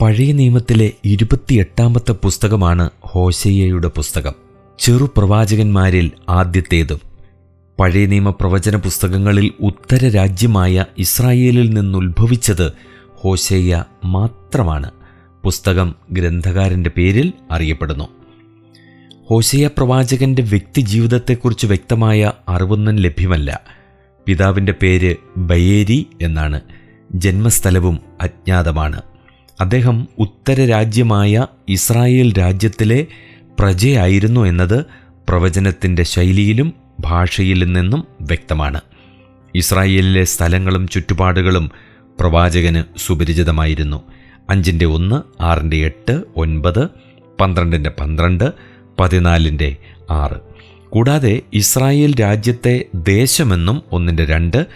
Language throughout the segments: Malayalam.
പഴയ നിയമത്തിലെ ഇരുപത്തിയെട്ടാമത്തെ പുസ്തകമാണ് ഹോശയ്യയുടെ പുസ്തകം. ചെറുപ്രവാചകന്മാരിൽ ആദ്യത്തേതും. പഴയ നിയമ പ്രവചന പുസ്തകങ്ങളിൽ ഉത്തര രാജ്യമായ ഇസ്രായേലിൽ നിന്നുത്ഭവിച്ചത് ഹോശയ്യ മാത്രമാണ്. പുസ്തകം ഗ്രന്ഥകാരന്റെ പേരിൽ അറിയപ്പെടുന്നു. ഹോശയ പ്രവാചകന്റെ വ്യക്തിജീവിതത്തെക്കുറിച്ച് വ്യക്തമായ അറിവൊന്നും ലഭ്യമല്ല. പിതാവിന്റെ പേര് ബയേരി എന്നാണ്. ജന്മസ്ഥലവും അജ്ഞാതമാണ്. അദ്ദേഹം ഉത്തര രാജ്യമായ ഇസ്രായേൽ രാജ്യത്തിലെ പ്രജയായിരുന്നു എന്നത് പ്രവചനത്തിന്റെ ശൈലിയിലും ഭാഷയിൽ നിന്നും വ്യക്തമാണ്. ഇസ്രായേലിലെ സ്ഥലങ്ങളും ചുറ്റുപാടുകളും പ്രവാചകന് സുപരിചിതമായിരുന്നു. അഞ്ചിന്റെ ഒന്ന് ആറിന്റെ എട്ട് ഒൻപത് പന്ത്രണ്ടിന്റെ പന്ത്രണ്ട് പതിനാലിന്റെ ആറ്. കൂടാതെ ഇസ്രായേൽ രാജ്യത്തെ ദേശമെന്നും ഒന്നിന്റെ രണ്ട്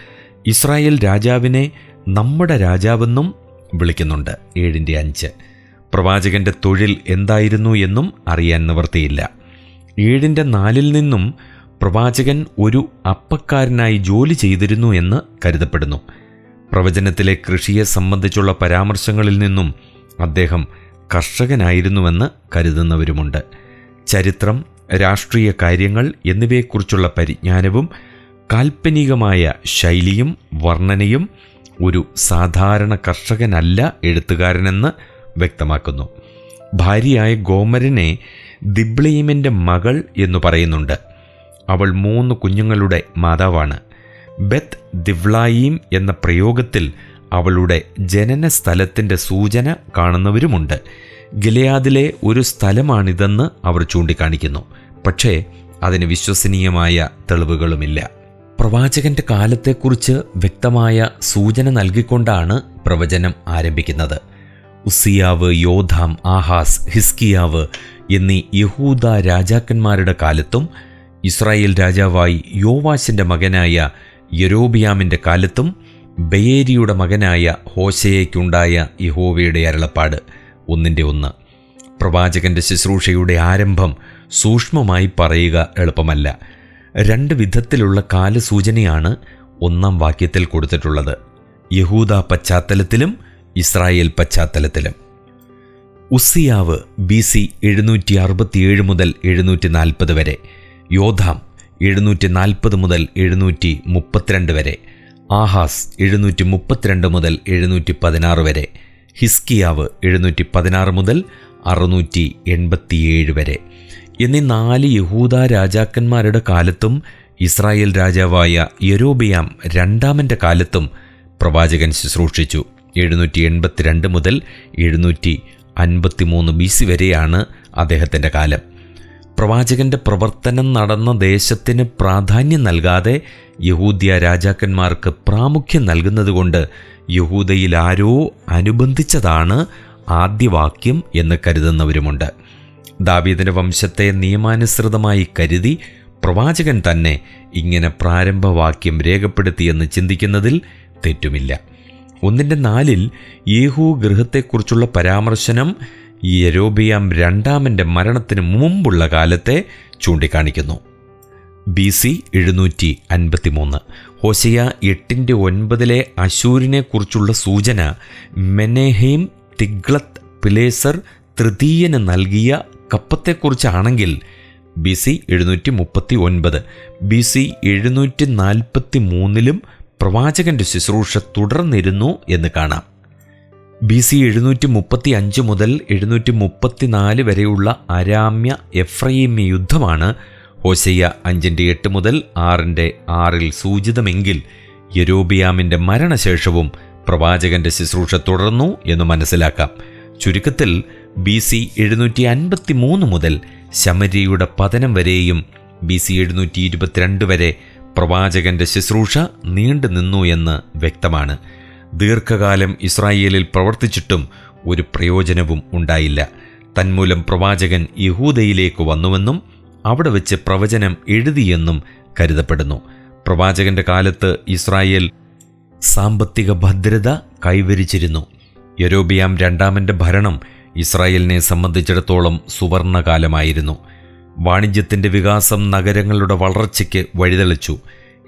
ഇസ്രായേൽ രാജാവിനെ നമ്മുടെ രാജാവെന്നും വിളിക്കുന്നുണ്ട്. ഏഴിന്റെ അഞ്ച്. പ്രവാചകന്റെ തൊഴിൽ എന്തായിരുന്നു എന്നും അറിയാൻ നിവർത്തിയില്ല. ഏഴിന്റെ നാലിൽ നിന്നും പ്രവാചകൻ ഒരു അപ്പക്കാരനായി ജോലി ചെയ്തിരുന്നു എന്ന് കരുതപ്പെടുന്നു. പ്രവചനത്തിലെ കൃഷിയെ സംബന്ധിച്ചുള്ള പരാമർശങ്ങളിൽ നിന്നും അദ്ദേഹം കർഷകനായിരുന്നുവെന്ന് കരുതുന്നവരുമുണ്ട്. ചരിത്രം രാഷ്ട്രീയ കാര്യങ്ങൾ എന്നിവയെക്കുറിച്ചുള്ള പരിജ്ഞാനവും കാൽപ്പനികമായ ശൈലിയും വർണനയും ഒരു സാധാരണ കർഷകനല്ല എഴുത്തുകാരനെന്ന് വ്യക്തമാക്കുന്നു. ഭാര്യയായ ഗോമരനെ ദിബ്ലീമിന്റെ മകൾ എന്ന് പറയുന്നുണ്ട്. അവൾ മൂന്ന് കുഞ്ഞുങ്ങളുടെ മാതാവാണ്. ബെത്ത് ദിവ്ലായിം എന്ന പ്രയോഗത്തിൽ അവളുടെ ജനന സ്ഥലത്തിന്റെ സൂചന കാണുന്നവരുമുണ്ട്. ഗിലയാദിലെ ഒരു സ്ഥലമാണിതെന്ന് അവർ ചൂണ്ടിക്കാണിക്കുന്നു. പക്ഷേ അതിന് വിശ്വസനീയമായ തെളിവുകളുമില്ല. പ്രവാചകന്റെ കാലത്തെക്കുറിച്ച് വ്യക്തമായ സൂചന നൽകിക്കൊണ്ടാണ് പ്രവചനം ആരംഭിക്കുന്നത്. ഉസിയാവ് യോധാം ആഹാസ് ഹിസ്കിയാവ് എന്നീ യഹൂദ രാജാക്കന്മാരുടെ കാലത്തും ഇസ്രായേൽ രാജാവായി യോവാശിന്റെ മകനായ യരോബിയാമിന്റെ കാലത്തും ബയേരിയുടെ മകനായ ഹോശയ്ക്കുണ്ടായ യഹോവയുടെ അരളപ്പാട് ഒന്നിന്റെ ഒന്ന്. പ്രവാചകന്റെ ശുശ്രൂഷയുടെ ആരംഭം സൂക്ഷ്മമായി പറയുക എളുപ്പമല്ല. രണ്ട് വിധത്തിലുള്ള കാലസൂചനയാണ് ഒന്നാം വാക്യത്തിൽ കൊടുത്തിട്ടുള്ളത്. യഹൂദ പശ്ചാത്തലത്തിലും ഇസ്രായേൽ പശ്ചാത്തലത്തിലും. ഉസിയാവ് ബി സി എഴുന്നൂറ്റി അറുപത്തിയേഴ് മുതൽ എഴുന്നൂറ്റി നാൽപ്പത് വരെ യോധാം എഴുന്നൂറ്റി നാൽപ്പത് മുതൽ എഴുന്നൂറ്റി മുപ്പത്തിരണ്ട് വരെ ആഹാസ് എഴുന്നൂറ്റി മുപ്പത്തിരണ്ട് മുതൽ എഴുന്നൂറ്റി പതിനാറ് വരെ ഹിസ്കിയാവ് എഴുന്നൂറ്റി പതിനാറ് മുതൽ അറുന്നൂറ്റി എൺപത്തിയേഴ് വരെ എന്നീ നാല് യഹൂദ രാജാക്കന്മാരുടെ കാലത്തും ഇസ്രായേൽ രാജാവായ യരോബിയാം രണ്ടാമന്റെ കാലത്തും പ്രവാചകൻ ശുശ്രൂഷിച്ചു. എഴുന്നൂറ്റി എൺപത്തിരണ്ട് മുതൽ എഴുന്നൂറ്റി അൻപത്തിമൂന്ന് ബി സി വരെയാണ് അദ്ദേഹത്തിന്റെ കാലം. പ്രവാചകന്റെ പ്രവർത്തനം നടന്ന ദേശത്തിന് പ്രാധാന്യം നൽകാതെ യഹൂദിയ രാജാക്കന്മാർക്ക് പ്രാമുഖ്യം നൽകുന്നതുകൊണ്ട് യഹൂദയിൽ ആരോ അനുബന്ധിച്ചതാണ് ആദ്യവാക്യം എന്ന് കരുതുന്നവരുമുണ്ട്. ദാവീദിന്റെ വംശത്തെ നിയമാനുസൃതമായി കരുതി പ്രവാചകൻ തന്നെ ഇങ്ങനെ പ്രാരംഭവാക്യം രേഖപ്പെടുത്തിയെന്ന് ചിന്തിക്കുന്നതിൽ തെറ്റുമില്ല. ഒന്നിന്റെ നാലിൽ യേഹു ഗൃഹത്തെക്കുറിച്ചുള്ള പരാമർശനം യരോബിയാം രണ്ടാമന്റെ മരണത്തിന് മുമ്പുള്ള കാലത്തെ ചൂണ്ടിക്കാണിക്കുന്നു. ബി സി എഴുന്നൂറ്റി അൻപത്തി മൂന്ന് ഹോസിയ എട്ടിന്റെ ഒൻപതിലെ അശൂരിനെക്കുറിച്ചുള്ള സൂചന മെനഹീം തിഗ്ലത്ത് പിലേസർ തൃതീയന് നൽകിയ കപ്പത്തെക്കുറിച്ചാണെങ്കിൽ ബി സി എഴുന്നൂറ്റി മുപ്പത്തി ഒൻപത് ബി സി എഴുന്നൂറ്റി നാൽപ്പത്തി മൂന്നിലും പ്രവാചകന്റെ ശുശ്രൂഷ തുടർന്നിരുന്നു എന്ന് കാണാം. ബി സി എഴുന്നൂറ്റി മുപ്പത്തി അഞ്ച് മുതൽ എഴുന്നൂറ്റി മുപ്പത്തിനാല് വരെയുള്ള അരാമ്യ എഫ്രൈമ്യ യുദ്ധമാണ് ഹോശയ്യ അഞ്ചിന്റെ എട്ട് മുതൽ ആറിന്റെ ആറിൽ സൂചിതമെങ്കിൽ യരോബിയാമിന്റെ മരണശേഷവും പ്രവാചകന്റെ ശുശ്രൂഷ തുടർന്നു എന്ന് മനസ്സിലാക്കാം. ചുരുക്കത്തിൽ ബി സി എഴുന്നൂറ്റി അൻപത്തി മൂന്ന് മുതൽ ശമരിയുടെ പതനം വരെയും ബി സി എഴുന്നൂറ്റി ഇരുപത്തിരണ്ട് വരെ പ്രവാചകന്റെ ശുശ്രൂഷ നീണ്ടു നിന്നു എന്ന് വ്യക്തമാണ്. ദീർഘകാലം ഇസ്രായേലിൽ പ്രവർത്തിച്ചിട്ടും ഒരു പ്രയോജനവും ഉണ്ടായില്ല. തന്മൂലം പ്രവാചകൻ യഹൂദയിലേക്ക് വന്നുവെന്നും അവിടെ വെച്ച് പ്രവചനം എഴുതിയെന്നും കരുതപ്പെടുന്നു. പ്രവാചകന്റെ കാലത്ത് ഇസ്രായേൽ സാമ്പത്തിക ഭദ്രത കൈവരിച്ചിരുന്നു. യരോബിയാം രണ്ടാമന്റെ ഭരണം ഇസ്രായേലിനെ സംബന്ധിച്ചിടത്തോളം സുവർണകാലമായിരുന്നു. വാണിജ്യത്തിന്റെ വികാസം നഗരങ്ങളുടെ വളർച്ചയ്ക്ക് വഴിതെളിച്ചു.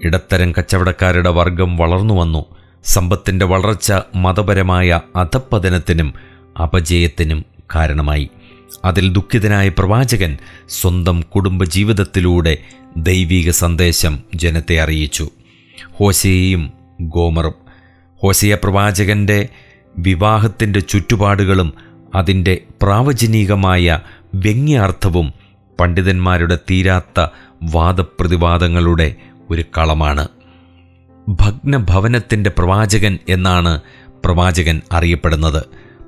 ഇടത്തരം കച്ചവടക്കാരുടെ വർഗം വളർന്നു വന്നു. സമ്പത്തിന്റെ വളർച്ച മതപരമായ അധപ്പതനത്തിനും അപജയത്തിനും കാരണമായി. അതിൽ ദുഃഖിതനായ പ്രവാചകൻ സ്വന്തം കുടുംബജീവിതത്തിലൂടെ ദൈവിക സന്ദേശം ജനത്തെ അറിയിച്ചു. ഹോസയെയും ഗോമറും. ഹോസയ പ്രവാചകന്റെ വിവാഹത്തിന്റെ ചുറ്റുപാടുകളും അതിന്റെ പ്രാവചനികമായ വ്യംഗ്യാർത്ഥവും പണ്ഡിതന്മാരുടെ തീരാത്ത വാദപ്രതിവാദങ്ങളുടെ ഒരു കളമാണ്. ഭഗ്നഭവനത്തിന്റെ പ്രവാചകൻ എന്നാണ് പ്രവാചകൻ അറിയപ്പെടുന്നത്.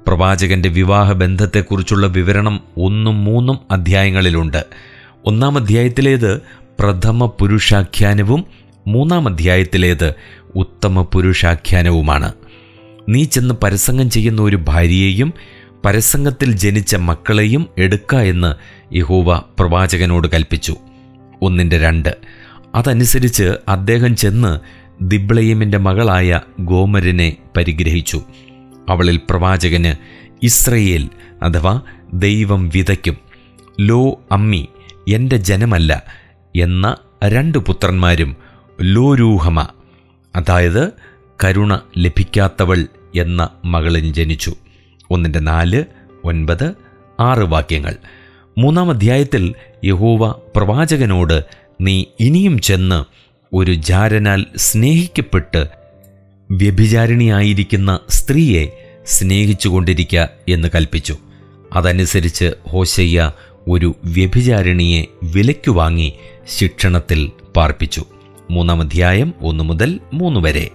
പ്രവാചകന്റെ വിവാഹബന്ധത്തെക്കുറിച്ചുള്ള വിവരണം ഒന്നും മൂന്നും അധ്യായങ്ങളിലുണ്ട്. ഒന്നാം അധ്യായത്തിലേത് പ്രഥമ പുരുഷാഖ്യാനവും മൂന്നാം അധ്യായത്തിലേത് ഉത്തമ പുരുഷാഖ്യാനവുമാണ്. നീ ചെന്ന് പരസംഗം ചെയ്യുന്ന ഒരു ഭാര്യയെയും പരസംഗത്തിൽ ജനിച്ച മക്കളെയും എടുക്ക എന്ന് യഹോവ പ്രവാചകനോട് കൽപ്പിച്ചു. ഒന്നിന്റെ രണ്ട്. അതനുസരിച്ച് അദ്ദേഹം ചെന്ന് ദിബ്ലയിമിന്റെ മകളായ ഗോമരിനെ പരിഗ്രഹിച്ചു. അവളിൽ പ്രവാചകന് ഇസ്രയേൽ അഥവാ ദൈവം വിതയ്ക്കും. ലോ അമ്മി എന്റെ ജനമല്ല എന്ന രണ്ട് പുത്രന്മാരും ലോരൂഹമ അതായത് കരുണ ലഭിക്കാത്തവൾ എന്ന മകളിൽ ജനിച്ചു. ഒന്നിന്റെ നാല് ഒൻപത് ആറ് വാക്യങ്ങൾ. മൂന്നാം അധ്യായത്തിൽ യഹോവ പ്രവാചകനോട് നീ ഇനിയും ചെന്ന് ഒരു ജാരനാൽ സ്നേഹിക്കപ്പെട്ട് വ്യഭിചാരിണിയായിരിക്കുന്ന സ്ത്രീയെ സ്നേഹിച്ചുകൊണ്ടിരിക്ക എന്ന് കൽപ്പിച്ചു. അതനുസരിച്ച് ഹോശയ്യ ഒരു വ്യഭിചാരിണിയെ വിലയ്ക്കു വാങ്ങി ശിക്ഷണത്തിൽ പാർപ്പിച്ചു. മൂന്നാം അധ്യായം ഒന്ന് മുതൽ മൂന്ന് വരെ.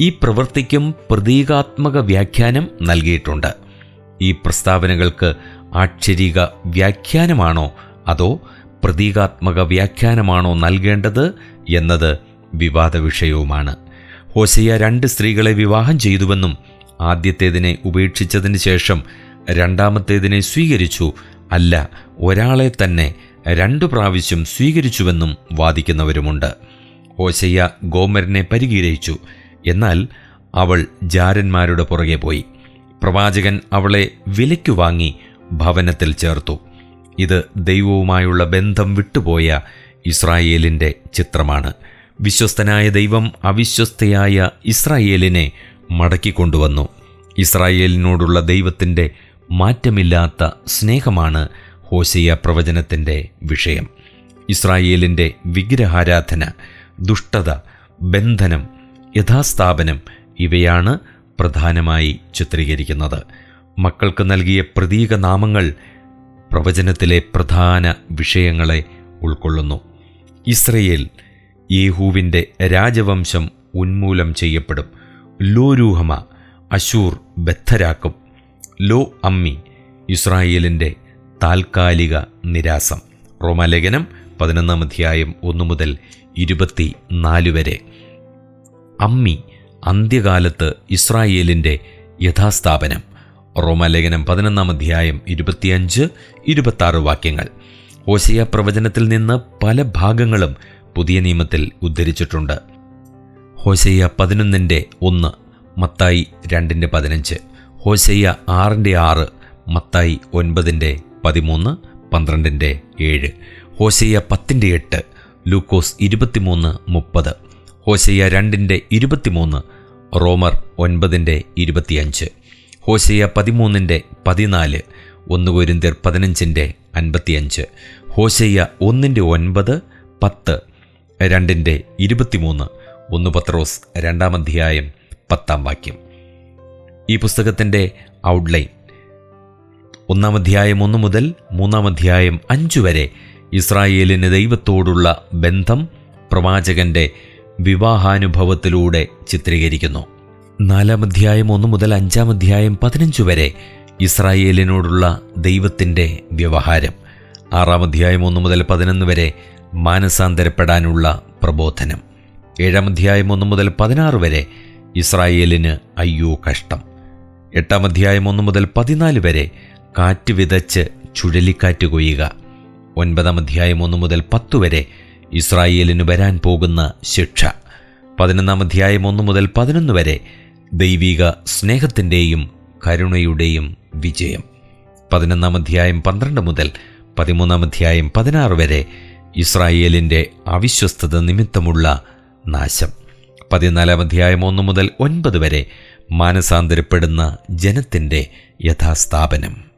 ഈ പ്രവൃത്തിക്കും പ്രതീകാത്മക വ്യാഖ്യാനം നൽകിയിട്ടുണ്ട്. ഈ പ്രസ്താവനകൾക്ക് ആക്ഷരിക വ്യാഖ്യാനമാണോ അതോ പ്രതീകാത്മക വ്യാഖ്യാനമാണോ നൽകേണ്ടത് എന്നത് വിവാദ വിഷയവുമാണ് ഹോസയ്യ രണ്ട് സ്ത്രീകളെ വിവാഹം ചെയ്തുവെന്നും ആദ്യത്തേതിനെ ഉപേക്ഷിച്ചതിന് ശേഷം രണ്ടാമത്തേതിനെ സ്വീകരിച്ചു അല്ല ഒരാളെ തന്നെ രണ്ടു പ്രാവശ്യം സ്വീകരിച്ചുവെന്നും വാദിക്കുന്നവരുമുണ്ട്. ഹോസയ്യ ഗോമരനെ പരിഗീരയിച്ചു എന്നാൽ അവൾ ജാരന്മാരുടെ പുറകെ പോയി. പ്രവാചകൻ അവളെ വിലയ്ക്കു വാങ്ങി ഭവനത്തിൽ ചേർത്തു. ഇത് ദൈവവുമായുള്ള ബന്ധം വിട്ടുപോയ ഇസ്രായേലിന്റെ ചിത്രമാണ്. വിശ്വസ്തനായ ദൈവം അവിശ്വസ്തയായ ഇസ്രായേലിനെ മടക്കിക്കൊണ്ടുവന്നു ഇസ്രായേലിനോടുള്ള ദൈവത്തിന്റെ മാറ്റമില്ലാത്ത സ്നേഹമാണ് ഹോസിയ പ്രവചനത്തിന്റെ വിഷയം. ഇസ്രായേലിന്റെ വിഗ്രഹാരാധന ദുഷ്ടത ബന്ധനം യഥാസ്ഥാപനം ഇവയാണ് പ്രധാനമായി ചിത്രീകരിക്കുന്നത്. മക്കൾക്ക് നൽകിയ പ്രതീക നാമങ്ങൾ പ്രവചനത്തിലെ പ്രധാന വിഷയങ്ങളെ ഉൾക്കൊള്ളുന്നു. ഇസ്രയേൽ യേഹൂവിന്റെ രാജവംശം ഉന്മൂലം ചെയ്യപ്പെടും. ലോരൂഹമ അശൂർ ബദ്ധരാക്കും. ലോ അമ്മി ഇസ്രായേലിന്റെ താൽക്കാലിക നിരാസം. റോമാലേഖനം പതിനൊന്നാം അധ്യായം ഒന്നു മുതൽ ഇരുപത്തി നാല് വരെ. അമ്മി അന്ത്യകാലത്ത് ഇസ്രായേലിന്റെ യഥാസ്ഥാപനം. റോമാലേഖനം പതിനൊന്നാം അധ്യായം ഇരുപത്തിയഞ്ച് ഇരുപത്താറ് വാക്യങ്ങൾ. ഓശയ പ്രവചനത്തിൽ നിന്ന് പല ഭാഗങ്ങളും പുതിയ നിയമത്തിൽ ഉദ്ധരിച്ചിട്ടുണ്ട്. ഹോശയ്യ പതിനൊന്നിന്റെ ഒന്ന് മത്തായി രണ്ടിന്റെ പതിനഞ്ച്. ഹോശയ്യ ആറിന്റെ ആറ് മത്തായി ഒൻപതിന്റെ പതിമൂന്ന് പന്ത്രണ്ടിന്റെ ഏഴ്. ഹോശയ്യ പത്തിന്റെ എട്ട് ലൂക്കോസ് ഇരുപത്തിമൂന്ന് മുപ്പത്. ഹോശയ്യ രണ്ടിന്റെ ഇരുപത്തിമൂന്ന് റോമർ ഒൻപതിന്റെ ഇരുപത്തിയഞ്ച് ഹോശയ്യ പതിമൂന്നിന്റെ പതിനാല് ഒന്ന് കൊരിന്തിയർ പതിനഞ്ചിന്റെ അൻപത്തിയഞ്ച് ഹോശയ്യ ഒന്നിന്റെ ഒൻപത് പത്ത് രണ്ടിന്റെ ഇരുപത്തിമൂന്ന് ഒന്ന് പത്രോസ് രണ്ടാം അധ്യായം പത്താം വാക്യം. ഈ പുസ്തകത്തിന്റെ ഔട്ട്ലൈൻ ഒന്നാം അധ്യായം ഒന്ന് മുതൽ മൂന്നാം അധ്യായം അഞ്ചു വരെ ഇസ്രായേലിന് ദൈവത്തോടുള്ള ബന്ധം പ്രവാചകന്റെ വിവാഹാനുഭവത്തിലൂടെ ചിത്രീകരിക്കുന്നു. നാലാം അധ്യായം ഒന്ന് മുതൽ അഞ്ചാം അധ്യായം പതിനഞ്ച് വരെ ഇസ്രായേലിനോടുള്ള ദൈവത്തിന്റെ വ്യവഹാരം. ആറാം അധ്യായം ഒന്ന് മുതൽ പതിനൊന്ന് വരെ മാനസാന്തരപ്പെടാനുള്ള പ്രബോധനം. ഏഴാം അധ്യായം ഒന്ന് മുതൽ പതിനാറ് വരെ ഇസ്രായേലിന് അയ്യോ കഷ്ടം. എട്ടാം അധ്യായം ഒന്ന് മുതൽ പതിനാല് വരെ കാറ്റ് വിതച്ച് ചുഴലിക്കാറ്റ് കൊയ്യുക. ഒൻപതാം അധ്യായം ഒന്ന് മുതൽ പത്ത് വരെ ഇസ്രായേലിന് വരാൻ പോകുന്ന ശിക്ഷ. പതിനൊന്നാം അധ്യായം ഒന്ന് മുതൽ പതിനൊന്ന് വരെ ദൈവിക സ്നേഹത്തിന്റെയും കരുണയുടെയും വിജയം. പതിനൊന്നാം അധ്യായം പന്ത്രണ്ട് മുതൽ പതിമൂന്നാം അധ്യായം പതിനാറ് വരെ ഇസ്രായേലിന്റെ അവിശ്വസ്തത നിമിത്തമുള്ള നാശം. പതിനാലാം അധ്യായം ഒന്ന് മുതൽ ഒൻപത് വരെ മാനസാന്തരപ്പെടുന്ന ജനത്തിന്റെ യഥാസ്ഥാപനം.